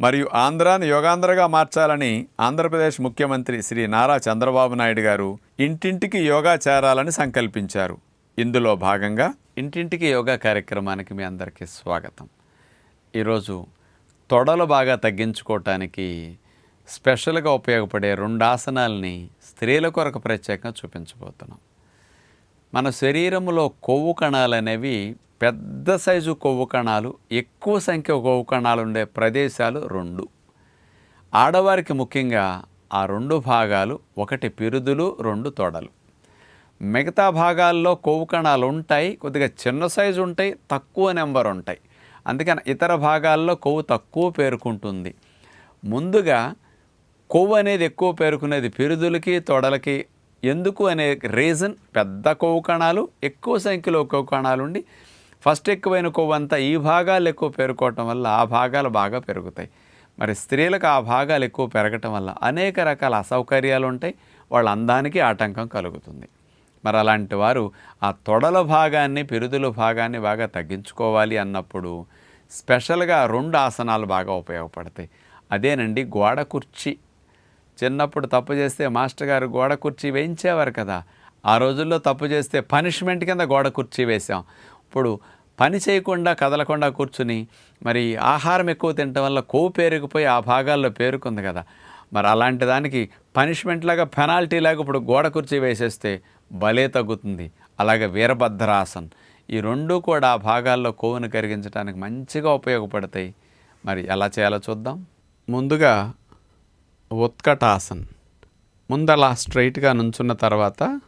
మరియు ఆంధ్రాను యోగాంధ్రగా మార్చాలని ఆంధ్రప్రదేశ్ ముఖ్యమంత్రి శ్రీ నారా చంద్రబాబు నాయుడు గారు ఇంటింటికి యోగా చేరాలని సంకల్పించారు. ఇందులో భాగంగా ఇంటింటికి యోగా కార్యక్రమానికి మీ అందరికీ స్వాగతం. ఈరోజు తొడలు బాగా తగ్గించుకోవటానికి స్పెషల్గా ఉపయోగపడే రెండు ఆసనాలని స్త్రీల కొరకు ప్రత్యేకంగా చూపించబోతున్నాం. మన శరీరంలో కొవ్వు కణాలు అనేవి పెద్ద సైజు కొవ్వు కణాలు ఎక్కువ సంఖ్య కొవ్వు కణాలు ఉండే ప్రదేశాలు రెండు. ఆడవారికి ముఖ్యంగా ఆ రెండు భాగాలు ఒకటి పిరుదులు రెండు తొడలు. మిగతా భాగాల్లో కొవ్వు కణాలు ఉంటాయి కొద్దిగా చిన్న సైజు ఉంటాయి తక్కువ నెంబర్ ఉంటాయి అందుకని ఇతర భాగాల్లో కొవ్వు తక్కువ పేరుకుంటుంది. ముందుగా కొవ్వు అనేది ఎక్కువ పేరుకునేది పిరుదులకి తొడలకి. ఎందుకు అనే రీజన్ పెద్ద కొవ్వు కణాలు ఎక్కువ సంఖ్యలో కొవ్వు కణాలు ఉండి ఫస్ట్ ఎక్కువైన కొవ్వు అంతా ఈ భాగాలు ఎక్కువ పేరుకోవటం వల్ల ఆ భాగాలు బాగా పెరుగుతాయి. మరి స్త్రీలకు ఆ భాగాలు ఎక్కువ పెరగటం వల్ల అనేక రకాల అసౌకర్యాలు ఉంటాయి. వాళ్ళ అందానికి ఆటంకం కలుగుతుంది. మరి అలాంటి వారు ఆ తొడల భాగాన్ని పెరుదుల భాగాన్ని బాగా తగ్గించుకోవాలి అన్నప్పుడు స్పెషల్గా రెండు ఆసనాలు బాగా ఉపయోగపడతాయి. అదేనండి గోడ కుర్చీ. చిన్నప్పుడు తప్పు చేస్తే మాస్టర్ గారు గోడ కుర్చీ వేయించేవారు కదా. ఆ రోజుల్లో తప్పు చేస్తే పనిష్మెంట్ కింద గోడ కుర్చీ వేసాం ఇప్పుడు పని చేయకుండా కదలకుండా కూర్చుని మరి ఆహారం ఎక్కువ తినటం వల్ల కొవ్వు పేరుకుపోయి ఆ భాగాల్లో పేరుకుంది కదా. మరి అలాంటి దానికి పనిష్మెంట్ లాగా పెనాల్టీ లాగా ఇప్పుడు గోడ కుర్చీ వేసేస్తే భలే తగ్గుతుంది. అలాగే వీరభద్రాసన్ ఈ రెండు కూడా ఆ భాగాల్లో కొవ్వును కరిగించడానికి మంచిగా ఉపయోగపడతాయి. మరి ఎలా చేయాలో చూద్దాం. ముందుగా ఉత్కటాసన్ ముందలా స్ట్రైట్గా నుంచున్న తర్వాత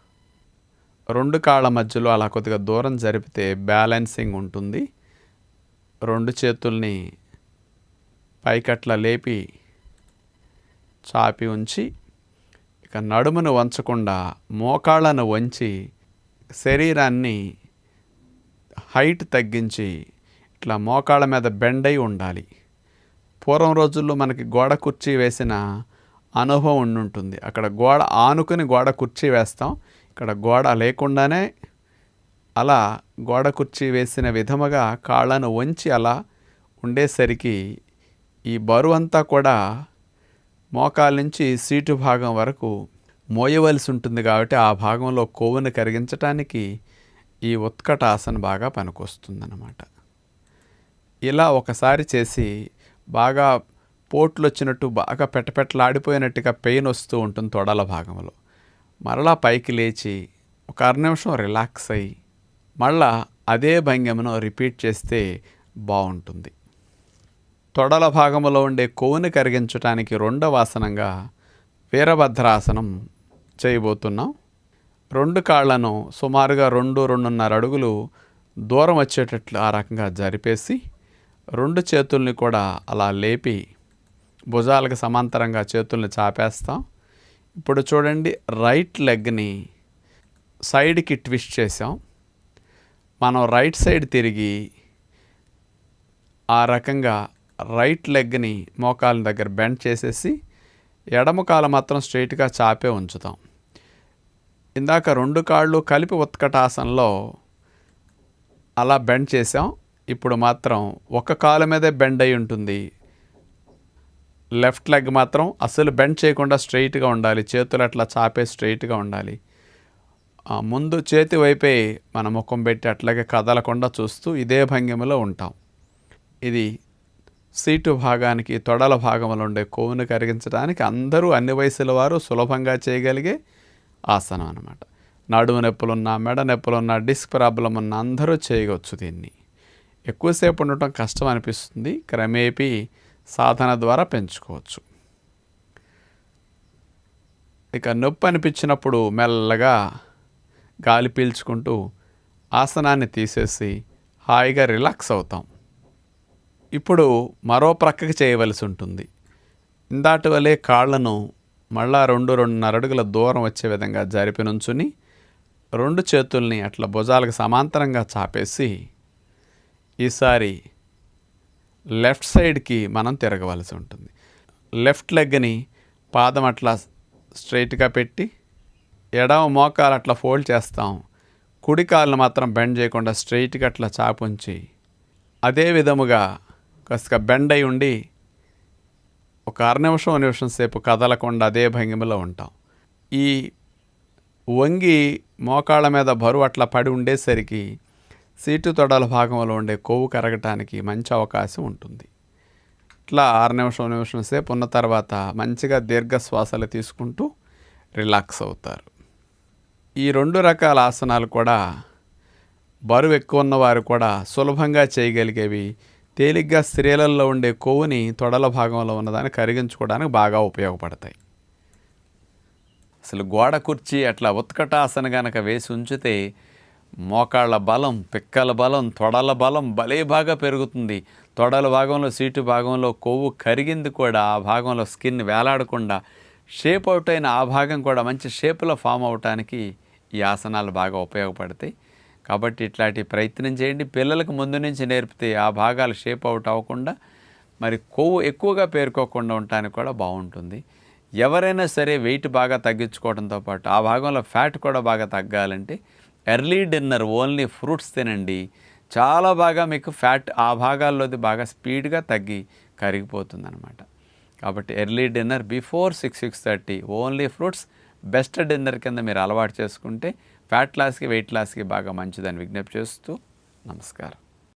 రెండు కాళ్ళ మధ్యలో అలా కొద్దిగా దూరం జరిపితే బ్యాలెన్సింగ్ ఉంటుంది. రెండు చేతుల్ని పైకట్ల లేపి చాపి ఉంచి ఇక నడుమును వంచకుండా మోకాళ్ళను వంచి శరీరాన్ని హైట్ తగ్గించి ఇట్లా మోకాళ్ళ మీద బెండ్ అయి ఉండాలి. పూర్వం రోజుల్లో మనకి గోడ కుర్చీ వేసిన అనుభవం ఉండి ఉంటుంది అక్కడ గోడ ఆనుకుని గోడ కుర్చీ వేస్తాం. ఇక్కడ గోడ లేకుండానే అలా గోడ కుర్చీ వేసిన విధముగా కాళ్ళను వంచి అలా ఉండేసరికి ఈ బరువు అంతా కూడా మోకాల నుంచి సీటు భాగం వరకు మోయవలసి ఉంటుంది కాబట్టి ఆ భాగంలో కొవ్వును కరిగించటానికి ఈ ఉత్కటాసన బాగా పనికొస్తుందన్నమాట. ఇలా ఒకసారి చేసి బాగా పోట్లు వచ్చినట్టు బాగా పెట్టపెట్టలాడిపోయినట్టుగా పెయిన్ వస్తూ ఉంటుంది తొడల భాగంలో. మరలా పైకి లేచి ఒక అర నిమిషం రిలాక్స్ అయ్యి మళ్ళా అదే భంగిమను రిపీట్ చేస్తే బాగుంటుంది. తొడల భాగంలో ఉండే కొవ్వుని కరిగించడానికి రెండవ ఆసనంగా వీరభద్రాసనం చేయబోతున్నాం. రెండు కాళ్ళను సుమారుగా రెండు రెండున్నర అడుగులు దూరం వచ్చేటట్లు ఆ రకంగా జరిపేసి రెండు చేతుల్ని కూడా అలా లేపి భుజాలకు సమాంతరంగా చేతుల్ని చాపేస్తాం. ఇప్పుడు చూడండి రైట్ లెగ్ని సైడ్కి ట్విస్ట్ చేసాం మనం రైట్ సైడ్ తిరిగి ఆ రకంగా రైట్ లెగ్ని మోకాల దగ్గర బెండ్ చేసేసి ఎడమ కాలు మాత్రం స్ట్రైట్గా చాపే ఉంచుతాం. ఇందాక రెండు కాళ్ళు కలిపి ఉత్కటాసనలో అలా బెండ్ చేసాం ఇప్పుడు మాత్రం ఒక కాలు మీదే బెండ్ అయి ఉంటుంది. లెఫ్ట్ లెగ్ మాత్రం అసలు బెండ్ చేయకుండా స్ట్రైట్గా ఉండాలి. చేతులు అట్లా చాపే స్ట్రైట్గా ఉండాలి. ముందు చేతి వైపే మన ముఖం పెట్టి అట్లాగే కదలకుండా చూస్తూ ఇదే భంగిమలో ఉంటాం. ఇది సీటు భాగానికి తొడల భాగంలో ఉండే కొవ్వును కరిగించడానికి అందరూ అన్ని వయసుల వారు సులభంగా చేయగలిగే ఆసనం అనమాట నడుము నొప్పులున్నా మెడ నొప్పులున్నా డిస్క్ ప్రాబ్లం ఉన్న అందరూ చేయవచ్చు దీన్ని. ఎక్కువసేపు ఉండటం కష్టం అనిపిస్తుంది. క్రమేపీ సాధన ద్వారా పెంచుకోవచ్చు. ఇక నొప్పి అనిపించినప్పుడు మెల్లగా గాలి పీల్చుకుంటూ ఆసనాన్ని తీసేసి హాయిగా రిలాక్స్ అవుతాం. ఇప్పుడు మరో ప్రక్కకి చేయవలసి ఉంటుంది. ఇందాటి వలె కాళ్ళను మళ్ళా రెండు రెండున్నర అడుగుల దూరం వచ్చే విధంగా జరిపి నుంచుని రెండు చేతుల్ని అట్లా భుజాలకు సమాంతరంగా చాపేసి ఈసారి లెఫ్ట్ సైడ్కి మనం తిరగవలసి ఉంటుంది. లెఫ్ట్ లెగ్ని పాదం అట్లా స్ట్రైట్గా పెట్టి ఎడమ మోకాలు అట్లా ఫోల్డ్ చేస్తాం. కుడి కాళ్ళను మాత్రం బెండ్ చేయకుండా స్ట్రైట్గా అట్లా చాపుంచి అదే విధముగా కాస్త బెండ్ అయి ఉండి ఒక అర నిమిషం నిమిషం సేపు కదలకుండా అదే భంగిమలో ఉంటాం. ఈ వంగి మోకాళ్ళ మీద బరువు అట్లా పడి ఉండేసరికి సీటు తొడల భాగంలో ఉండే కొవ్వు కరగటానికి మంచి అవకాశం ఉంటుంది. ఇట్లా ఆరు నిమిషం నిమిషం సేపు ఉన్న తర్వాత మంచిగా దీర్ఘ శ్వాసలు తీసుకుంటూ రిలాక్స్ అవుతారు. ఈ రెండు రకాల ఆసనాలు కూడా బరువు ఎక్కువ ఉన్నవారు కూడా సులభంగా చేయగలిగేవి. తేలిగ్గా స్త్రీలలో ఉండే కొవ్వుని తొడల భాగంలో ఉన్నదాన్ని కరిగించుకోవడానికి బాగా ఉపయోగపడతాయి. అసలు గోడ కుర్చీ అట్లా ఉత్కటాసన గనక వేసి ఉంచితే మోకాళ్ళ బలం పిక్కల బలం తొడల బలం భలే బాగా పెరుగుతుంది. తొడల భాగంలో సీటు భాగంలో కొవ్వు కరిగింది కూడా ఆ భాగంలో స్కిన్ వేలాడకుండా షేప్ అవుట్ అయిన ఆ భాగం కూడా మంచి షేప్లో ఫామ్ అవటానికి ఈ ఆసనాలు బాగా ఉపయోగపడతాయి. కాబట్టి ఇట్లాంటి ప్రయత్నం చేయండి. పిల్లలకు ముందు నుంచి నేర్పితే ఆ భాగాలు షేప్ అవుట్ అవ్వకుండా మరి కొవ్వు ఎక్కువగా పేరుకోకుండా ఉండటానికి కూడా బాగుంటుంది. ఎవరైనా సరే వెయిట్ బాగా తగ్గించుకోవడంతో పాటు ఆ భాగంలో ఫ్యాట్ కూడా బాగా తగ్గాలంటే ఎర్లీ డిన్నర్ ఓన్లీ ఫ్రూట్స్ తినండి. చాలా బాగా మీకు ఫ్యాట్ ఆ భాగాల్లోది బాగా స్పీడ్గా తగ్గి కరిగిపోతుంది అనమాట కాబట్టి early dinner before six six thirty only fruits. Best dinner కింద మీరు అలవాటు చేసుకుంటే ఫ్యాట్ లాస్కి వెయిట్ లాస్కి బాగా మంచిదని విజ్ఞప్తి చేస్తూ నమస్కారం.